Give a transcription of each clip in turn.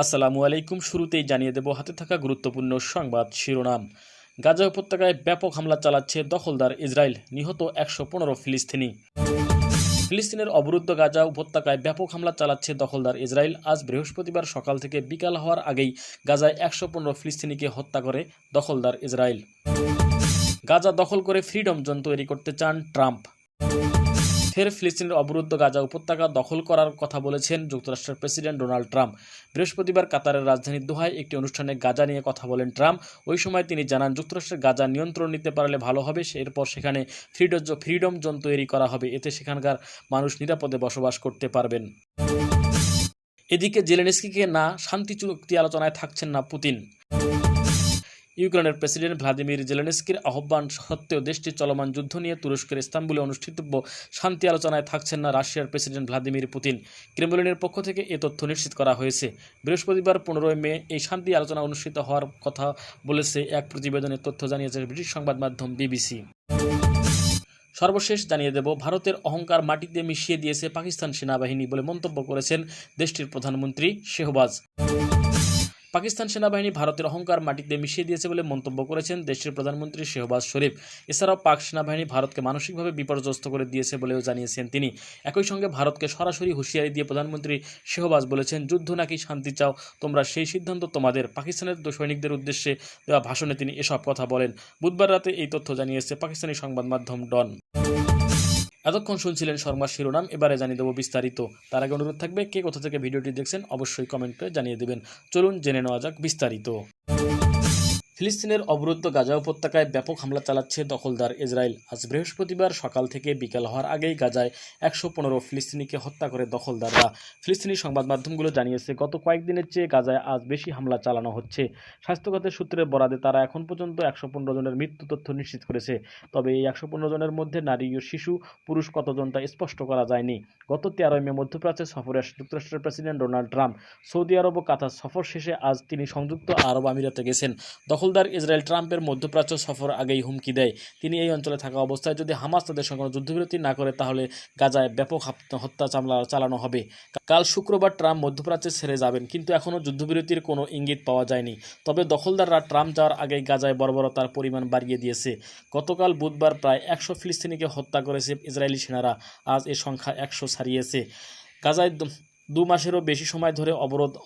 আসসালামু আলাইকুম। শুরুতেই জানিয়ে দেব, হাতে থাকা গুরুত্বপূর্ণ সংবাদ শিরোনাম। গাজা উপত্যকায় ব্যাপক হামলা চালাচ্ছে দখলদার ইসরায়েল, নিহত একশো পনেরো ফিলিস্তিনি। ফিলিস্তিনের অবরুদ্ধ গাজা উপত্যকায় ব্যাপক হামলা চালাচ্ছে দখলদার ইসরায়েল। আজ বৃহস্পতিবার সকাল থেকে বিকাল হওয়ার আগেই গাজায় একশো পনেরো ফিলিস্তিনিকে হত্যা করে দখলদার ইসরায়েল। গাজা দখল করে ফ্রিডম জোন তৈরি করতে চান ট্রাম্প। ফের ফিলিস্তিনের অবরুদ্ধ গাজা উপত্যকা দখল করার কথা বলেছেন যুক্তরাষ্ট্রের প্রেসিডেন্ট ডোনাল্ড ট্রাম্প। বৃহস্পতিবার কাতারের রাজধানী দোহায় একটি অনুষ্ঠানে গাজা নিয়ে কথা বলেন ট্রাম্প। ওই সময় তিনি জানান, যুক্তরাষ্ট্রের গাজা নিয়ন্ত্রণ নিতে পারলে ভালো হবে। এরপর সেখানে ফ্রিডম ফ্রিডম জোন তৈরি করা হবে। এতে সেখানকার মানুষ নিরাপদে বসবাস করতে পারবেন। এদিকে জেলেনস্কিকে না শান্তি চুক্তি আলোচনায় থাকছেন না পুতিন। ইউক্রেনের প্রেসিডেন্ট ভ্লাদিমির জেলেনস্কির আহ্বান সত্ত্বেও দেশটির চলমান যুদ্ধ নিয়ে তুরস্কের ইস্তাম্বুলে অনুষ্ঠিতব্য শান্তি আলোচনায় থাকছেন না রাশিয়ার প্রেসিডেন্ট ভ্লাদিমির পুতিন। ক্রেমলিনের পক্ষ থেকে এ তথ্য নিশ্চিত করা হয়েছে। বৃহস্পতিবার পনেরোই মে এই শান্তি আলোচনা অনুষ্ঠিত হওয়ার কথা বলেছে এক প্রতিবেদনে তথ্য জানিয়েছে ব্রিটিশ সংবাদ মাধ্যম বিবিসি। সর্বশেষ জানিয়ে দেব, ভারতের অহংকার মাটিতে মিশিয়ে দিয়েছে পাকিস্তান সেনাবাহিনী বলে মন্তব্য করেছেন দেশটির প্রধানমন্ত্রী শেহবাজ। পাকিস্তান সেনাবাহিনী ভারতের অহংকার মাটিতে মিশিয়ে দিয়েছে বলে মন্তব্য করেছেন দেশটির প্রধানমন্ত্রী শেহবাজ শরীফ। এছাড়াও পাক সেনাবাহিনী ভারতকে মানসিকভাবে বিপর্যস্ত করে দিয়েছে বলেও জানিয়েছেন তিনি। একই সঙ্গে ভারতকে সরাসরি হুঁশিয়ারি দিয়ে প্রধানমন্ত্রী শেহবাজ বলেছেন, যুদ্ধ নাকি শান্তি চাও, তোমরা সেই সিদ্ধান্ত তোমাদের, পাকিস্তানের সৈনিকদের উদ্দেশ্যে দেওয়া ভাষণে তিনি এসব কথা বলেন। বুধবার রাতে এই তথ্য জানিয়েছে পাকিস্তানি সংবাদ মাধ্যম ডন। এতক্ষণ শুনছিলেন শর্মার শিরোনাম, এবারে জানিয়ে দেবো বিস্তারিত। তার আগে অনুরোধ থাকবে, কে কোথা থেকে ভিডিওটি দেখছেন অবশ্যই কমেন্ট করে জানিয়ে দেবেন। চলুন জেনে নেওয়া যাক বিস্তারিত। ফিলিস্তিনের অবরুদ্ধ গাজা উপত্যকায় ব্যাপক হামলা চালাচ্ছে দখলদার ইসরায়েল। আজ বৃহস্পতিবার সকাল থেকে বিকাল হওয়ার আগেই গাজায় একশো পনেরো ফিলিস্তিনিকে হত্যা করে দখলদাররা। ফিলিস্তিনি সংবাদ মাধ্যমগুলো জানিয়েছে, গত কয়েকদিনের চেয়ে গাজায় আজ বেশি হামলা চালানো হচ্ছে। স্বাস্থ্যখাতের সূত্রের বরাদে তারা এখন পর্যন্ত একশো পনেরো জনের মৃত্যু তথ্য নিশ্চিত করেছে। তবে এই একশো পনেরো জনের মধ্যে নারী ও শিশু, পুরুষ কতজন তা স্পষ্ট করা যায়নি। গত তেরোই মে মধ্যপ্রাচ্যে সফরে যুক্তরাষ্ট্রের president Donald Trump, Saudi Arab ও কাতার সফর শেষে আজ তিনি সংযুক্ত আরব আমিরাতে গেছেন। দখলদার ইসরায়েল ট্রাম্পের মধ্যপ্রাচ্য সফর আগেই হুমকি দেয়। তিনি এই অঞ্চলে থাকা অবস্থায় যদি হামাস তাদের সঙ্গে যুদ্ধবিরতি না করে, তাহলে গাজায় ব্যাপক হত্যা চামলা চালানো হবে। কাল শুক্রবার ট্রাম্প মধ্যপ্রাচ্যে ছেড়ে যাবেন, কিন্তু এখনও যুদ্ধবিরতির কোনো ইঙ্গিত পাওয়া যায়নি। তবে দখলদাররা ট্রাম্প যাওয়ার আগেই গাজায় বর্বরতার পরিমাণ বাড়িয়ে দিয়েছে। গতকাল বুধবার প্রায় একশো ফিলিস্তিনিকে হত্যা করেছে ইসরায়েলি সেনারা। আজ এ সংখ্যা একশো ছাড়িয়েছে। গাজায় দু- মাসেরও বেশি সময় ধরে অবরোধ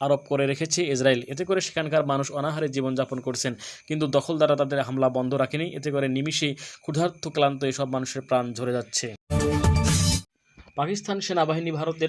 আরোপ করে রেখেছে ইসরায়েল। এতে করে সেখানকার মানুষ অনাহারে জীবনযাপন করছেন। কিন্তু দখলদাররা তাদের হামলা বন্ধ রাখেনি। এতে করে নিমিষেই ক্ষুধার্ত, ক্লান্ত এসব মানুষের প্রাণ ঝরে যাচ্ছে। পাকিস্তান সেনাবাহিনী ভারতের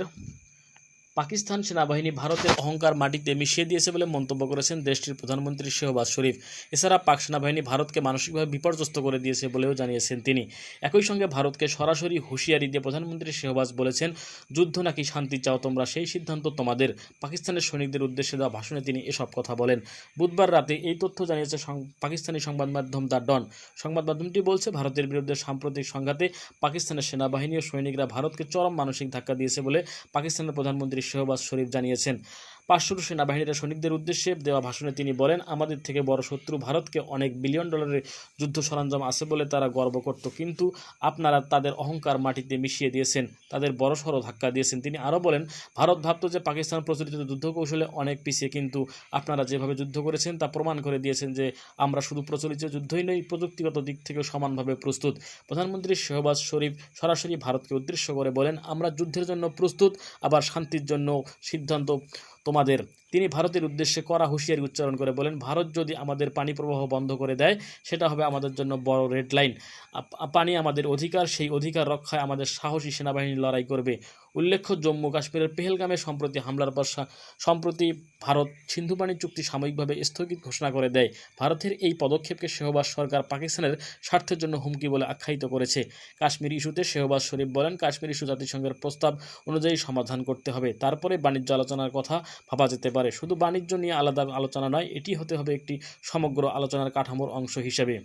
পাকিস্তান সেনাবাহিনী ভারতের অহংকার মাটিতে মিশিয়ে দিয়েছে বলে মন্তব্য করেছেন দেশটির প্রধানমন্ত্রী শেহবাজ শরীফ। এছাড়া পাক সেনাবাহিনী ভারতকে মানসিকভাবে বিপর্যস্ত করে দিয়েছে বলেও জানিয়েছেন তিনি। একই সঙ্গে ভারতকে সরাসরি হুঁশিয়ারি দিয়ে প্রধানমন্ত্রী শেহবাজ বলেছেন, যুদ্ধ নাকি শান্তি চাও তোমরা, সেই সিদ্ধান্ত তোমাদের। পাকিস্তানের সৈনিকদের উদ্দেশ্যে দেওয়া ভাষণে তিনি এসব কথা বলেন। বুধবার রাতে এই তথ্য জানিয়েছে পাকিস্তানি সংবাদ মাধ্যম দ্য ডন। সংবাদ মাধ্যমটি বলছে, ভারতের বিরুদ্ধে সাম্প্রতিক সংঘাতে পাকিস্তানের সেনাবাহিনী ও সৈনিকরা ভারতকে চরম মানসিক ধাক্কা দিয়েছে বলে পাকিস্তানের প্রধানমন্ত্রী শেহবাজ শরীফ জানিয়েছেন। পাঁচশোর সেনাবাহিনীর সৈনিকদের উদ্দেশ্যে দেওয়া ভাষণে তিনি বলেন, আমাদের থেকে বড় শত্রু ভারতকে অনেক বিলিয়ন ডলারের যুদ্ধ সরঞ্জাম আছে বলে তারা গর্ব করত। কিন্তু আপনারা তাদের অহংকার মাটিতে মিশিয়ে দিয়েছেন, তাদের বড়সড় ধাক্কা দিয়েছেন। তিনি আরও বলেন, ভারত ভাবত যে পাকিস্তান প্রচলিত যুদ্ধ কৌশলে অনেক পিছিয়ে, কিন্তু আপনারা যেভাবে যুদ্ধ করেছেন তা প্রমাণ করে দিয়েছেন যে আমরা শুধু প্রচলিত যুদ্ধই নই, প্রযুক্তিগত দিক থেকে সমানভাবে প্রস্তুত। প্রধানমন্ত্রী শেহবাজ শরীফ সরাসরি ভারতকে উদ্দেশ্য করে বলেন, আমরা যুদ্ধের জন্য প্রস্তুত, আবার শান্তির জন্য সিদ্ধান্ত তোমাদের তিনি ভারতের উদ্দেশ্যে কড়া হুঁশিয়ারি উচ্চারণ করে বলেন, ভারত যদি আমাদের পানি প্রবাহ বন্ধ করে দেয়, সেটা হবে আমাদের জন্য বড় রেড লাইন। পানি আমাদের অধিকার, সেই অধিকার রক্ষায় আমাদের সাহসী সেনাবাহিনী লড়াই করবে। উল্লেখ্য জম্মু কাশ্মীরের পেহেলগামে সম্প্রতি হামলার পর সম্প্রতি ভারত সিন্ধু পানি চুক্তি সাময়িকভাবে স্থগিত ঘোষণা করে দেয়। ভারতের এই পদক্ষেপকে শেহবাজ সরকার পাকিস্তানের স্বার্থের জন্য হুমকি বলে আখ্যায়িত করেছে। কাশ্মীর ইস্যুতে শেহবাজ শরীফ বলেন, কাশ্মীর ইস্যু জাতিসংঘের প্রস্তাব অনুযায়ী সমাধান করতে হবে। তারপরে বাণিজ্য আলোচনার কথা ভাবা যেতে পারে। শুধু বাণিজ্য নিয়ে আলাদা আলোচনা নয়, এটি হতে হবে একটি সমগ্র আলোচনার কাঠামোর অংশ হিসেবে।